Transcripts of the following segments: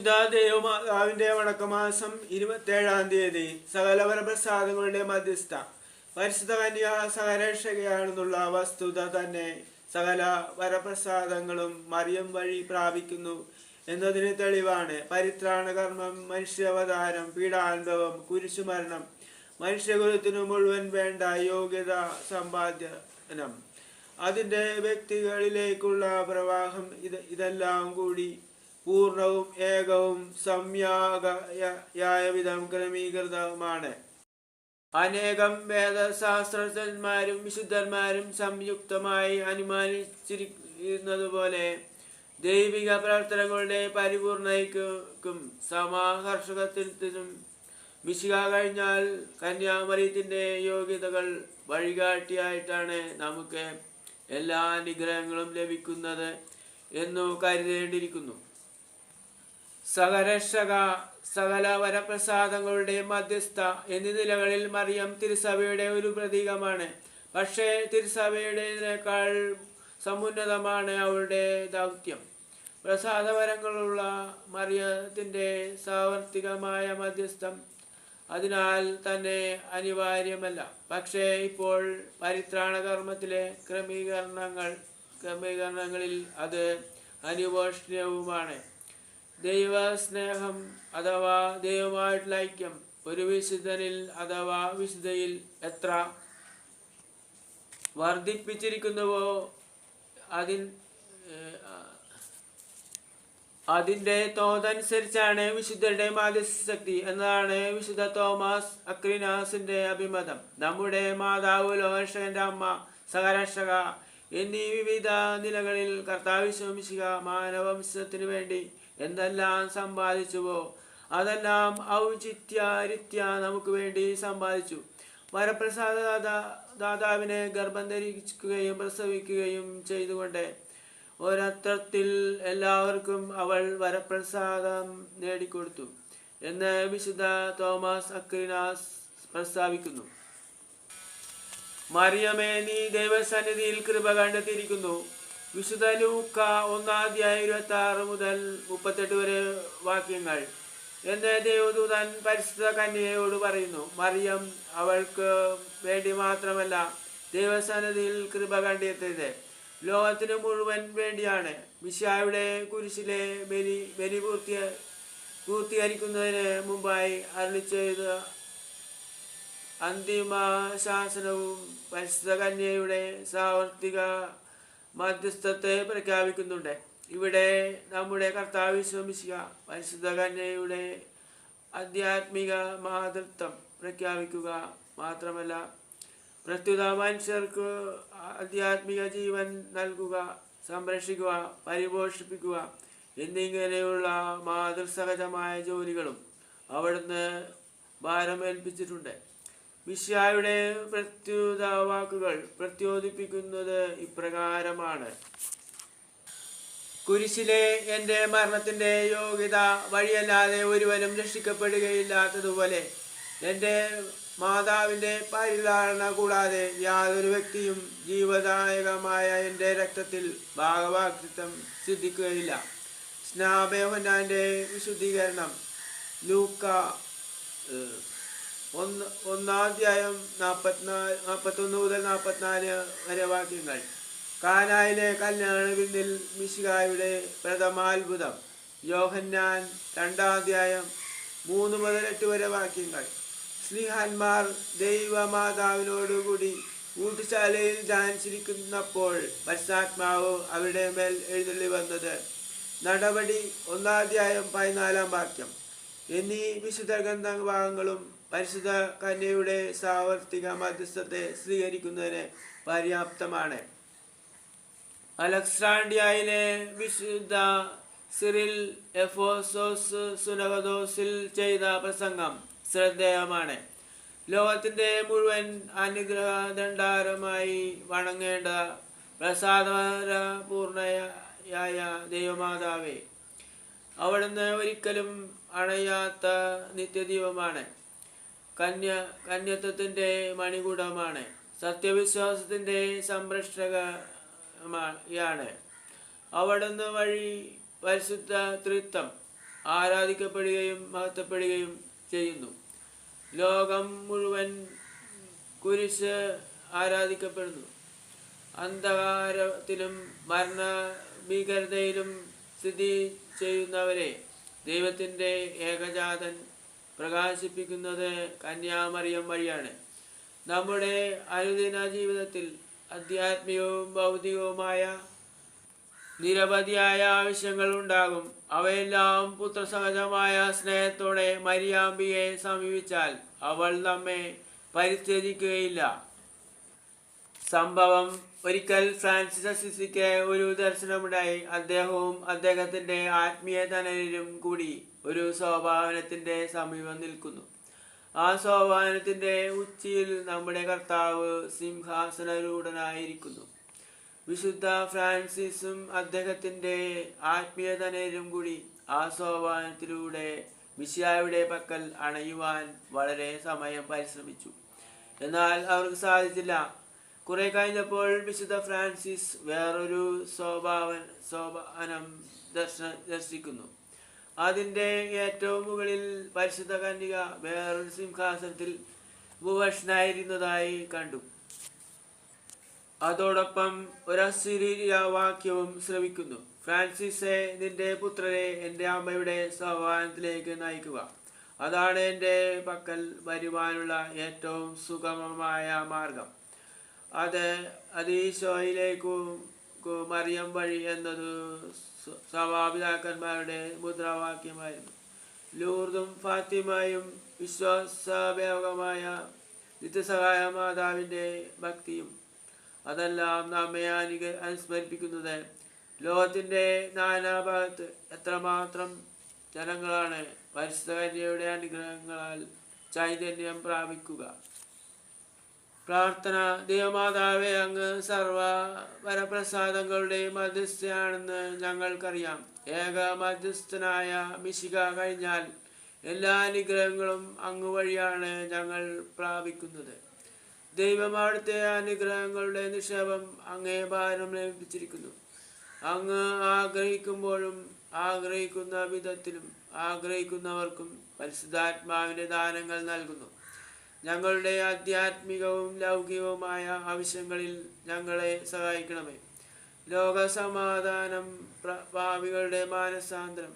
ദേവമാതാവിന്റെ വടക്കമാസം ഇരുപത്തേഴാം തീയതി സകല വരപ്രസാദങ്ങളുടെ മധ്യസ്ഥ പരിശുദ്ധ കന്യ സഹരക്ഷകയാണെന്നുള്ള വസ്തുത തന്നെ സകല വരപ്രസാദങ്ങളും മറിയം വഴി പ്രാപിക്കുന്നു എന്നതിന് തെളിവാണ്. പരിത്രാണ കർമ്മം മനുഷ്യാവതാരം പീഡാനുഭവം കുരിശുമരണം മനുഷ്യകുലത്തിനു മുഴുവൻ വേണ്ട യോഗ്യത സമ്പാദ്യനം അതിന്റെ വ്യക്തികളിലേക്കുള്ള പ്രവാഹം ഇത് ഇതെല്ലാം കൂടി പൂർണവും ഏകവും സംയാഗയായ വിധം ക്രമീകൃതമാണ് അനേകം വേദശാസ്ത്രജ്ഞന്മാരും വിശുദ്ധന്മാരും സംയുക്തമായി അനുമാനിച്ചിരിക്കുന്നതുപോലെ ദൈവിക പ്രവർത്തനങ്ങളുടെ പരിപൂർണയ്ക്കും സമാകർഷകത്തിനും മിശിക കഴിഞ്ഞാൽ കന്യാമറിയത്തിന്റെ യോഗ്യതകൾ വഴികാട്ടിയായിട്ടാണ് നമുക്ക് എല്ലാ അനുഗ്രഹങ്ങളും ലഭിക്കുന്നത് എന്നു കരുതേണ്ടിയിരിക്കുന്നു. സഹരക്ഷക സകല വരപ്രസാദങ്ങളുടെ മധ്യസ്ഥ എന്നീ നിലകളിൽ മറിയം തിരുസഭയുടെ ഒരു പ്രതീകമാണ്. പക്ഷേ തിരുസഭയുടേതിനേക്കാൾ സമുന്നതമാണ് അവളുടെ ദൗത്യം. പ്രസാദപരങ്ങളുള്ള മറിയത്തിന്റെ സാവർത്തികമായ മധ്യസ്ഥം അതിനാൽ തന്നെ അനിവാര്യമല്ല. പക്ഷേ ഇപ്പോൾ പരിത്രാണ കർമ്മത്തിലെ ക്രമീകരണങ്ങൾ ക്രമീകരണങ്ങളിൽ അത് അനുപോഷണീയവുമാണ് ദൈവസ്നേഹം അഥവാ ദൈവമായിട്ടുള്ള ഐക്യം ഒരു വിശുദ്ധനിൽ അഥവാ വിശുദ്ധയിൽ എത്ര വർദ്ധിപ്പിച്ചിരിക്കുന്നുവോ അതിൻ അതിന്റെ തോതനുസരിച്ചാണ് വിശുദ്ധരുടെ മാതൃശക്തി എന്നതാണ് വിശുദ്ധ തോമസ് അക്രിനാസിന്റെ അഭിമതം. നമ്മുടെ മാതാവ് ലോകരക്ഷകന്റെ അമ്മ സഹരക്ഷക എന്നീ വിവിധ നിലകളിൽ കർത്താവിശ്വമിശിക മാനവംശത്തിനു വേണ്ടി എന്തെല്ലാം സമ്പാദിച്ചുവോ അതെല്ലാം ഔചിത്യാരിത്യ നമുക്ക് വേണ്ടി സമ്പാദിച്ചു. വരപ്രസാദ ദാതാ- ദാതാവിനെ ഗർഭം ധരിക്കുകയും പ്രസവിക്കുകയും ചെയ്തുകൊണ്ട് ഒരർത്ഥത്തിൽ എല്ലാവർക്കും അവൾ വരപ്രസാദം നേടിക്കൊടുത്തു എന്ന് വിശുദ്ധ തോമസ് അക്രിനാസ് പ്രസ്താവിക്കുന്നു. മറിയമേ നീ ദൈവസന്നിധിയിൽ കൃപ കണ്ടെത്തിയിരിക്കുന്നു. വിശുദ്ധ ലൂക്ക ഒന്നാധ്യായ ഇരുപത്തി ആറ് മുതൽ മുപ്പത്തെട്ട് വരെ വാക്യങ്ങൾ. എന്ന് ദേവദൂതൻ പരിശുദ്ധ കന്യയോട് പറയുന്നു മറിയം അവൾക്ക് വേണ്ടി മാത്രമല്ല ദൈവസന്നിധിയിൽ കൃപ കണ്ടെത്തിയത്. ലോകത്തിന് മുഴുവൻ വേണ്ടിയാണ്. മിശായുടെ കുരിശിലെ ബലി ബലി പൂർത്തിയ പൂർത്തീകരിക്കുന്നതിന് മുമ്പായി അരളി ചെയ്ത അന്തിമ ശാസനവും പരിശുദ്ധ കന്യയുടെ സാവർത്തിക മധ്യസ്ഥത്തെ പ്രഖ്യാപിക്കുന്നുണ്ട്. ഇവിടെ നമ്മുടെ കർത്താവ് ശ്രമിക്കുക പരിശുദ്ധ കന്യയുടെ ആധ്യാത്മിക മാതൃത്വം പ്രഖ്യാപിക്കുക മാത്രമല്ല പ്രസ്തുത മനുഷ്യർക്ക് ആധ്യാത്മിക ജീവൻ നൽകുക സംരക്ഷിക്കുക പരിപോഷിപ്പിക്കുക എന്നിങ്ങനെയുള്ള മാതൃസഹജമായ ജോലികളും അവിടുന്ന് ഭാരമേൽപ്പിച്ചിട്ടുണ്ട്. വിശ്വായുടെ പ്രത്യുത വാക്കുകൾ പ്രത്യോദിപ്പിക്കുന്നത് ഇപ്രകാരമാണ്. കുരിശിലെ എന്റെ മരണത്തിന്റെ യോഗ്യത വഴിയല്ലാതെ ഒരുവനും രക്ഷിക്കപ്പെടുകയില്ലാത്തതുപോലെ എന്റെ മാതാവിന്റെ പരിധാരണ കൂടാതെ യാതൊരു വ്യക്തിയും ജീവദായകമായ എന്റെ രക്തത്തിൽ ഭാഗവാക്തിത്വം സിദ്ധിക്കുകയില്ല. സ്നാപയോഹന്നാന്റെ വിശുദ്ധീകരണം ലൂക്ക ഒന്ന് ഒന്നാധ്യായം നാൽപ്പത്തിനാല് നാൽപ്പത്തൊന്ന് മുതൽ നാൽപ്പത്തിനാല് വരെ വാക്യങ്ങൾ. കാനായിലെ കല്യാണ വിന്നിൽ മിശികായുടെ പ്രഥമാത്ഭുതം. യോഹന്നാൻ രണ്ടാധ്യായം മൂന്ന് മുതൽ എട്ട് വരെ വാക്യങ്ങൾ. സ്ലിഹാന്മാർ ദൈവമാതാവിനോടുകൂടി കൂട്ടുശാലയിൽ ധ്യാനിച്ചിരിക്കുന്നപ്പോൾ പശ്ചാത്മാവ് അവരുടെ മേൽ എഴുന്നള്ളി വന്നത്. നടപടി ഒന്നാധ്യായം പതിനാലാം വാക്യം. എന്നീ വിശുദ്ധ ഗ്രന്ഥഭാഗങ്ങളും പരിശുദ്ധ കന്യയുടെ സാവർത്തിക മധ്യസ്ഥത്തെ സ്വീകരിക്കുന്നതിന് പര്യാപ്തമാണ്. അലക്സാണ്ഡിയയിലെ വിശുദ്ധ സിറിൽ എഫോസോസ് സുനഗദോസിൽ ചെയ്ത പ്രസംഗം ശ്രദ്ധേയമാണ്. ലോകത്തിന്റെ മുഴുവൻ അനുഗ്രഹ ദണ്ഡാരമായി വണങ്ങേണ്ട പ്രസാദപൂർണയായ ദൈവമാതാവേ അവിടുന്ന് ഒരിക്കലും അണയാത്ത നിത്യദീപമാണ് കന്യ കന്യത്വത്തിന്റെ മണികൂടമാണ്. സത്യവിശ്വാസത്തിന്റെ സംരക്ഷകയാണ് അവിടുന്ന് വഴി പരിശുദ്ധ തൃത്വം ആരാധിക്കപ്പെടുകയും മഹത്വപ്പെടുകയും ചെയ്യുന്നു. ലോകം മുഴുവൻ കുരിശ് ആരാധിക്കപ്പെടുന്നു. അന്ധകാരത്തിലും മരണ ഭീകരതയിലും സ്ഥിതി ചെയ്യുന്നവരെ ദൈവത്തിന്റെ ഏകജാതൻ പ്രകാശിപ്പിക്കുന്നത് കന്യാമറിയം വഴിയാണ്. നമ്മുടെ അനുദിന ജീവിതത്തിൽ ആധ്യാത്മികവും ഭൗതികവുമായ നിരവധിയായ ആവശ്യങ്ങൾ ഉണ്ടാകും. അവയെല്ലാം പുത്രസഹജമായ സ്നേഹത്തോടെ മരിയാമ്പിയെ സമീപിച്ചാൽ അവൾ നമ്മെ പരിത്യജിക്കുകയില്ല. സംഭവം ഒരിക്കൽ ഫ്രാൻസിസ് അസിസിക്ക് ഒരു ദർശനമുണ്ടായി. അദ്ദേഹവും അദ്ദേഹത്തിന്റെ ആത്മീയ തനലിലും കൂടി. ഒരു സ്വഭാവനത്തിന്റെ സമീപം നിൽക്കുന്നു. ആ സ്വഭാവനത്തിന്റെ ഉച്ചിയിൽ നമ്മുടെ കർത്താവ് സിംഹാസനരൂഢനായിരിക്കുന്നു. വിശുദ്ധ ഫ്രാൻസിസും അദ്ദേഹത്തിന്റെ ആത്മീയതനേരും കൂടി ആ സോപാനത്തിലൂടെ മിശിയായുടെ പക്കൽ അണയുവാൻ വളരെ സമയം പരിശ്രമിച്ചു. എന്നാൽ അവർക്ക് സാധിച്ചില്ല. കുറെ കഴിഞ്ഞപ്പോൾ വിശുദ്ധ ഫ്രാൻസിസ് വേറൊരു സോപാവൻ സോപാനം ദർശന ദർശിക്കുന്നു. അതിന്റെ ഏറ്റവും മുകളിൽ പരിശുദ്ധ കന്യക വേറൊരു സിംഹാസനത്തിൽ ഭൂവഷ്ണായിരുന്നതായി കണ്ടു. അതോടൊപ്പം ഒരശരീര വാക്യവും ശ്രവിക്കുന്നു. ഫ്രാൻസിസെ നിന്റെ പുത്രനെ എന്റെ അമ്മയുടെ സോപാനത്തിലേക്ക് നയിക്കുക. അതാണ് എന്റെ പക്കൽ വരുവാനുള്ള ഏറ്റവും സുഗമമായ മാർഗം. അത് അതീശോയിലേക്കും മറിയം വഴി എന്നത് സഭാപിതാക്കന്മാരുടെ മുദ്രാവാക്യമായിരുന്നു. ലൂർദും ഫാത്തിമയും വിശ്വാസഭേദമായ നിത്യസഹായ മാതാവിന്റെ ഭക്തിയും അതെല്ലാം നമ്മെ അനുക അനുസ്മരിപ്പിക്കുന്നത് ലോകത്തിന്റെ നാനാഭാഗത്ത് എത്രമാത്രം ജനങ്ങളാണ് പരിശുദ്ധ കന്യയുടെ അനുഗ്രഹങ്ങളാൽ ചൈതന്യം പ്രാപിക്കുക. പ്രാർത്ഥന ദേവമാതാവെ അങ്ങ് സർവ വരപ്രസാദങ്ങളുടെ മധ്യസ്ഥയാണെന്ന് ഞങ്ങൾക്കറിയാം. ഏക മധ്യസ്ഥനായ മിശിക കഴിഞ്ഞാൽ എല്ലാ അനുഗ്രഹങ്ങളും അങ്ങ് വഴിയാണ് ഞങ്ങൾ പ്രാപിക്കുന്നത്. ദൈവം അവിടുത്തെ അനുഗ്രഹങ്ങളുടെ നിക്ഷേപം അങ്ങേ ഭാരം ലഭിച്ചിരിക്കുന്നു. അങ്ങ് ആഗ്രഹിക്കുമ്പോഴും ആഗ്രഹിക്കുന്ന വിധത്തിലും ആഗ്രഹിക്കുന്നവർക്കും പരിശുദ്ധാത്മാവിന്റെ ദാനങ്ങൾ നൽകുന്നു. ഞങ്ങളുടെ ആധ്യാത്മികവും ലൗകികവുമായ ആവശ്യങ്ങളിൽ ഞങ്ങളെ സഹായിക്കണമേ. ലോകസമാധാനം ഭാവികളുടെ മാനസാന്തരം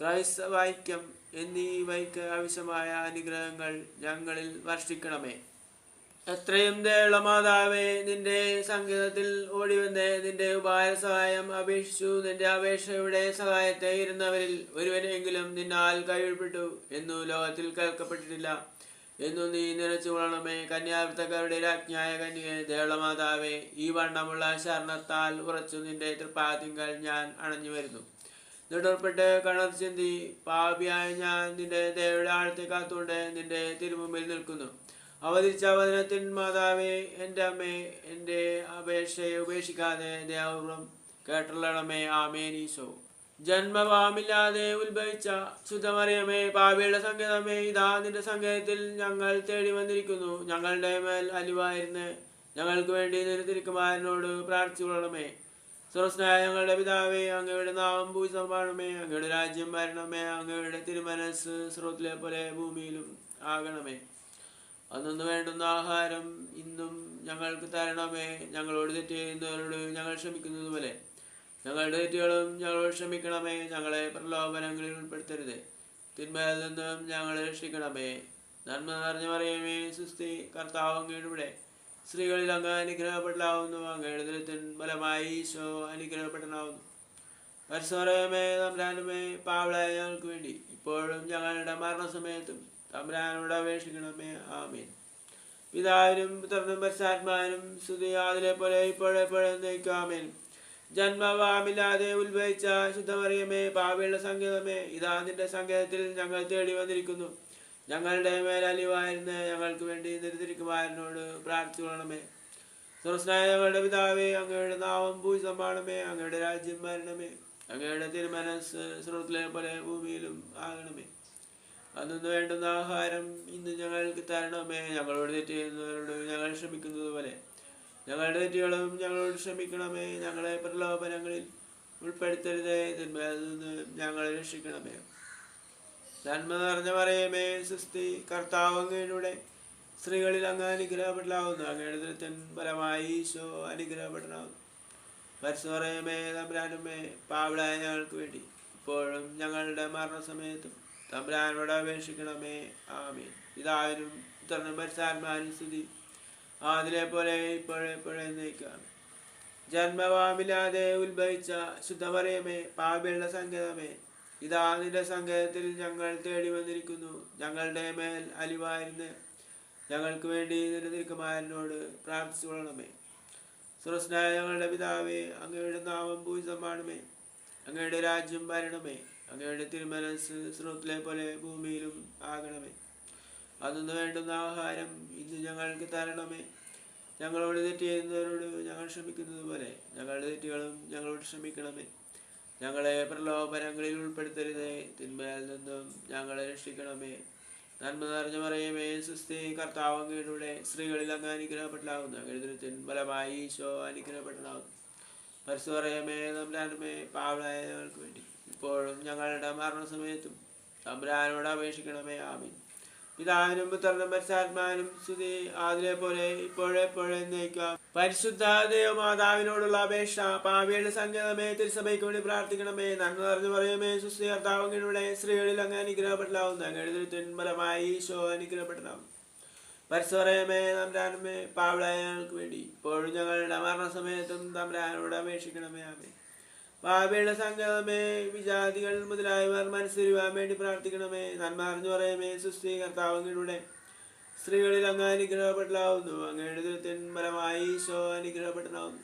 ക്രൈസ്തവൈക്യം എന്നീ എന്നീവയ്ക്ക് ആവശ്യമായ അനുഗ്രഹങ്ങൾ ഞങ്ങളിൽ വർഷിക്കണമേ. എത്രയും ദയുള്ള നിന്റെ സംഗീതത്തിൽ ഓടിവന്ന് നിന്റെ ഉപായ സഹായം അപേക്ഷിച്ചു. നിന്റെ അപേക്ഷയുടെ സഹായത്തെ ഇരുന്നവരിൽ ഒരുവനെങ്കിലും നിന്നാൽ കൈവിൽപ്പെട്ടു എന്നു ലോകത്തിൽ കേൾക്കപ്പെട്ടിട്ടില്ല. എന്നു നീ നിറച്ചു കൊള്ളണമേ കന്യാവൃത്തക്കാരുടെ രാജ്ഞായ കന്യകെ ദേവളമാതാവേ ഈ വണ്ണമുള്ള ശരണത്താൽ ഉറച്ചു നിന്റെ തൃപ്പാതിങ്കൽ ഞാൻ അണഞ്ഞു വരുന്നു. നെടുർപ്പെട്ട് കണർ ചിന്തി പാപിയായ ഞാൻ നിന്റെ ദേവയുടെ ആഴത്തെ കാത്തുകൊണ്ട് നിന്റെ തിരുമുമ്പിൽ നിൽക്കുന്നു. അവതരിച്ച വചനത്തിൻ മാതാവേ എന്റെ അമ്മേ എന്റെ അപേക്ഷയെ ഉപേക്ഷിക്കാതെ ദേവപുറം കേട്ടുള്ളണമേ ആമേനീശോ ജന്മഭാമില്ലാതെ ഉത്ഭവിച്ച ശുദ്ധമറിയമേ പാപിയുടെ സങ്കേതമേ ഇതാ നിന്റെ സങ്കേതത്തിൽ ഞങ്ങൾ തേടി വന്നിരിക്കുന്നു. ഞങ്ങളുടെ മേൽ അലിവായിരുന്ന്. ഞങ്ങൾക്ക് വേണ്ടി നിന്റെ തിരുക്കുമാരനോട് പ്രാർത്ഥിച്ചുകൊള്ളണമേ. സ്വസ്നായ ഞങ്ങളുടെ പിതാവേ അങ്ങയുടെ നാമം പൂജിതമാണമേ അങ്ങയുടെ രാജ്യം വരണമേ. അങ്ങയുടെ തിരുമനസ് സ്രോത്തിലെ പോലെ ഭൂമിയിലും ആകണമേ. അന്നു വേണ്ടുന്ന ആഹാരം ഇന്നും ഞങ്ങൾക്ക് തരണമേ. ഞങ്ങളോട് തെറ്റ് ചെയ്യുന്നവരോട് ഞങ്ങൾ ക്ഷമിക്കുന്നത് പോലെ ഞങ്ങളുടെ തെറ്റുകളും ഞങ്ങളോട് ക്ഷമിക്കണമേ. ഞങ്ങളെ പ്രലോഭനങ്ങളിൽ ഉൾപ്പെടുത്തരുത്. തിന്മയിൽ നിന്നും ഞങ്ങളെ രക്ഷിക്കണമേ. നന്മ നിറഞ്ഞു പറയുമേ സുസ്തി കർത്താവും ഇവിടെ സ്ത്രീകളിൽ അങ്ങ് അനുഗ്രഹപ്പെടലാവുന്നു. അങ്ങയുടെ ദലത്തിൻ ബലമായി ഈശോ അനുഗ്രഹപ്പെടലാവുന്നു പരിസരമേ തമ്പ്രാനുമേ പാവളായ ഞങ്ങൾക്ക് വേണ്ടി. ഇപ്പോഴും ഞങ്ങളുടെ മരണസമയത്തും തമ്പ്രാനോട് അപേക്ഷിക്കണമേ. ആമീൻ. പിതാവിനും പുത്രനും പരിശാത്മാനും സ്തുതി. അതിലെ പോലെ ഇപ്പോഴെപ്പോഴും നയിക്കാമേൻ ജന്മവാമില്ലാതെ ഉത്ഭവിച്ച ശുദ്ധമറിയമേ പാപിയുടെ സംഗീതമേ ഇതാ നിന്റെ സംഗീതത്തിൽ ഞങ്ങൾ തേടി വന്നിരിക്കുന്നു. ഞങ്ങളുടെ മേലലിവായിരുന്ന ഞങ്ങൾക്ക് വേണ്ടി നിരുതിരിക്കുമാരനോട് പ്രാർത്ഥിച്ചുകൊള്ളണമേ. സ്വർസ്നായ ഞങ്ങളുടെ പിതാവേ അങ്ങയുടെ നാമം പൂജിതമാണമേ അങ്ങയുടെ രാജ്യം വരണമേ. അങ്ങയുടെ തിരുമനസ് സ്രോത്തിലെ പോലെ ഭൂമിയിലും ആകണമേ. അന്നു വേണ്ടുന്ന ആഹാരം ഇന്ന് ഞങ്ങൾക്ക് തരണമേ. ഞങ്ങളോട് തെറ്റ് ചെയ്യുന്നവരോട് ഞങ്ങൾ ക്ഷമിക്കുന്നത് പോലെ ഞങ്ങളുടെ തെറ്റുകളും ഞങ്ങളോട് ക്ഷമിക്കണമേ. ഞങ്ങളെ പ്രലോഭനങ്ങളിൽ ഉൾപ്പെടുത്തരുതേ. തിന്മയിൽ നിന്ന് ഞങ്ങളെ രക്ഷിക്കണമേ. നന്മ നിറഞ്ഞ പറയമേ സുസ്തി കർത്താവ് അങ്ങയുടെ സ്ത്രീകളിൽ അങ്ങ് അനുഗ്രഹപ്പെടലാവുന്നു. അങ്ങയുടെ ദൃത്തൻ ഫലമായി ഈശോ അനുഗ്രഹപ്പെടലാവുന്നു പരിസറയമേ തമ്പുരാനുമേ പാവിളായ ഞങ്ങൾക്ക് വേണ്ടി ഇപ്പോഴും ഞങ്ങളുടെ മരണസമയത്തും തമ്പുരാനോട് അപേക്ഷിക്കണമേ. ആമീൻ. പിതാവിനും പുത്രനും പരിസാത്മാനും ആദിലെ പോലെ ഇപ്പോഴെപ്പോഴേ നയിക്കാം ജന്മവാമില്ലാതെ ഉത്ഭവിച്ച ശുദ്ധമറിയമേ പാപിയുള്ള സങ്കേതമേ ഇതാ നിന്റെ സങ്കേതത്തിൽ ഞങ്ങൾ തേടി വന്നിരിക്കുന്നു. ഞങ്ങളുടെ മേൽ അലിവായിരുന്നു ഞങ്ങൾക്ക് വേണ്ടി നിന്റെ പ്രാർത്ഥിച്ചു കൊള്ളണമേ സുരസ്നായ ഞങ്ങളുടെ പിതാവേ അങ്ങയുടെ നാമം പൂജിതമാണമേ. അങ്ങയുടെ രാജ്യം വരണമേ. അങ്ങയുടെ തിരുമനസ് സ്രോത്തിലെ പോലെ ഭൂമിയിലും ആകണമേ. അതൊന്നു വേണ്ടുന്ന ആഹാരം ഇന്ന് ഞങ്ങൾക്ക് തരണമേ. ഞങ്ങളോട് തെറ്റ് ചെയ്യുന്നവരോട് ഞങ്ങൾ ക്ഷമിക്കുന്നത് പോലെ ഞങ്ങളുടെ തെറ്റുകളും ഞങ്ങളോട് ക്ഷമിക്കണമേ. ഞങ്ങളെ പ്രലോഭനങ്ങളിൽ ഉൾപ്പെടുത്തരുതേ. തിന്മയിൽ നിന്നും ഞങ്ങളെ രക്ഷിക്കണമേ. നന്മ നിറഞ്ഞ പറയുമേ സുസ്ഥി കർത്താവങ്ങളുടെ സ്ത്രീകളിൽ അങ്ങ് അനുഗ്രഹപ്പെട്ടാവുന്നു എഴുതിരത്തിൻ ഫലമായി ഈശോ അനുഗ്രഹപ്പെട്ടാവുന്നു പരിസു പറയുമേ തമ്പുരാനുമേ പാവളായ ഞങ്ങൾക്ക് വേണ്ടി ഇപ്പോഴും ഞങ്ങളുടെ മരണസമയത്തും തമ്പുരാനോട് അപേക്ഷിക്കണമേ. ആമീൻ. പിതാവിനും പുത്രനും പരിശാത്മാനും സ്തുതി ആതിരെ പോലെ ഇപ്പോഴെപ്പോഴെ നയിക്കാം പരിശുദ്ധ ദേവമാതാവിനോടുള്ള അപേക്ഷ പാവിയുടെ സംഗീതമേ തിരുസഭയ്ക്ക് വേണ്ടി പ്രാർത്ഥിക്കണമേ. നന്മ നിറഞ്ഞു പറയുമേ സുസ്ഥി സ്ത്രീകളിൽ അങ്ങ് അനുഗ്രഹപ്പെടലാവുന്ന അങ്ങയുടെ തിന്മലമായി ഈശോ അനുഗ്രഹപ്പെടലാവും പരിസരമേ തമ്പ്രാനുമേ പാവളായ വേണ്ടി ഇപ്പോഴും ഞങ്ങളുടെ മരണസമയത്തും തമ്പ്രാനോട് അപേക്ഷിക്കണമേ. ആമേ പാപിയുടെ സംഗമേ വിജാതികൾ മുതലായവർ മനസ്സിരുവാൻ വേണ്ടി പ്രാർത്ഥിക്കണമേ. നന്മ അറിഞ്ഞു പറയമേ സുസ്ഥി കർത്താവങ്ങളുടെ സ്ത്രീകളിൽ അങ്ങ് അനുഗ്രഹപ്പെടലാവുന്നു അങ്ങയുടെ ദൃത്തിൻ ഫലമായി ഈശോ അനുഗ്രഹപ്പെടലാവുന്നു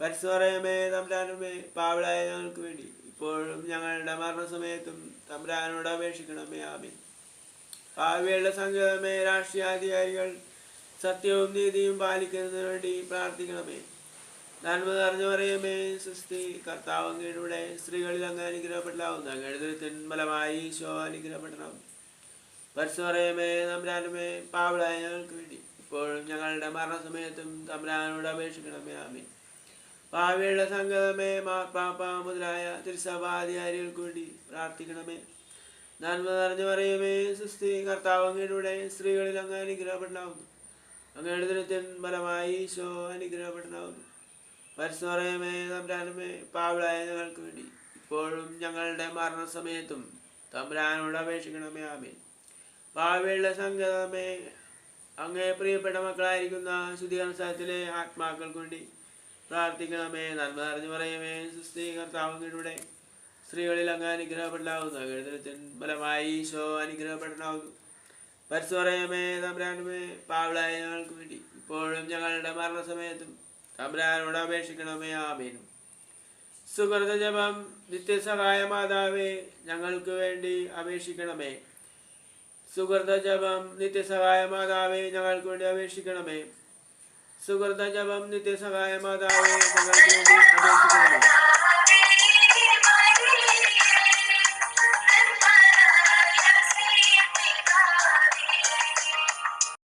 പരിസരമേ തമ്പ്രാനുമേ പാവളായ ഞങ്ങൾക്ക് വേണ്ടി. ഇപ്പോഴും ഞങ്ങളുടെ മരണസമയത്തും തമ്പ്രാനോട് അപേക്ഷിക്കണമേ. ആമേ പാവിയുടെ സംഗമേ രാഷ്ട്രീയാധികാരികൾ സത്യവും നീതിയും പാലിക്കുന്നതിന് വേണ്ടി പ്രാർത്ഥിക്കണമേ. നന്മ നിറഞ്ഞു പറയുമേ സുസ്ഥി കർത്താവ് അങ്ങയുടെ സ്ത്രീകളിൽ അങ്ങ് അനുഗ്രഹപ്പെടാവും അങ്ങയുടെ തിന്മലമായി ഈശോ അനുഗ്രഹപ്പെടണം. പരസ്യം പറയുമേ തമ്പ്രാനുമേ പാവളായ ഞങ്ങൾക്ക് വേണ്ടി. ഇപ്പോഴും ഞങ്ങളുടെ മരണസമയത്തും തമ്പ്രാനോട് അപേക്ഷിക്കണമേ ആമേ പാവയുടെ സംഗമേ മാപ്പാപ്പ മുതലായ തിരുസഭാധികാരികൾക്ക് വേണ്ടി പ്രാർത്ഥിക്കണമേ. നന്മ നിറഞ്ഞു പറയുമേ സുസ്ഥി കർത്താവ് അങ്ങയുടെ സ്ത്രീകളിൽ അങ്ങ് അനുഗ്രഹപ്പെടാവുന്നു അങ്ങയുടെ ദിനത്തിൻ ഫലമായി ഈശോ പരിസരമേ തമ്പുരാനുമേ പാവിളായ ഞങ്ങൾക്ക് വേണ്ടി ഇപ്പോഴും ഞങ്ങളുടെ മരണസമയത്തും തമ്പുരാനോട് അപേക്ഷിക്കണമേ ആമേ പാവയുള്ള സംഗതമേ അങ്ങേ പ്രിയപ്പെട്ട മക്കളായിരിക്കുന്ന ശുദ്ധീകരണത്തിലെ ആത്മാക്കൾക്ക് വേണ്ടി പ്രാർത്ഥിക്കണമേ നന്മ നിറഞ്ഞു പറയുമേ സുസ്ഥി കർത്താവ് സ്ത്രീകളിൽ അങ്ങ് അനുഗ്രഹപ്പെടാവുന്ന എഴുതത്തിൻ ഫലമായി ഈശോ അനുഗ്രഹപ്പെടാവുന്നു പരിസരമേ തമ്പ്രാനുമേ പാവളായ ഞങ്ങൾക്ക് വേണ്ടി ഇപ്പോഴും ഞങ്ങളുടെ മരണസമയത്തും തമ്പ്രാനോട് അപേക്ഷിക്കണമേ ആമേനും സുഹൃത ജപം നിത്യസഹായ മാതാവേ ഞങ്ങൾക്ക് വേണ്ടി അപേക്ഷിക്കണമേ. സുഹൃത ജപം നിത്യസഹായ മാതാവേ ഞങ്ങൾക്ക് വേണ്ടി അപേക്ഷിക്കണമേ. സുഹൃത ജപം നിത്യസഹായ മാതാവേ ഞങ്ങൾക്ക് വേണ്ടി അപേക്ഷിക്കണമേ.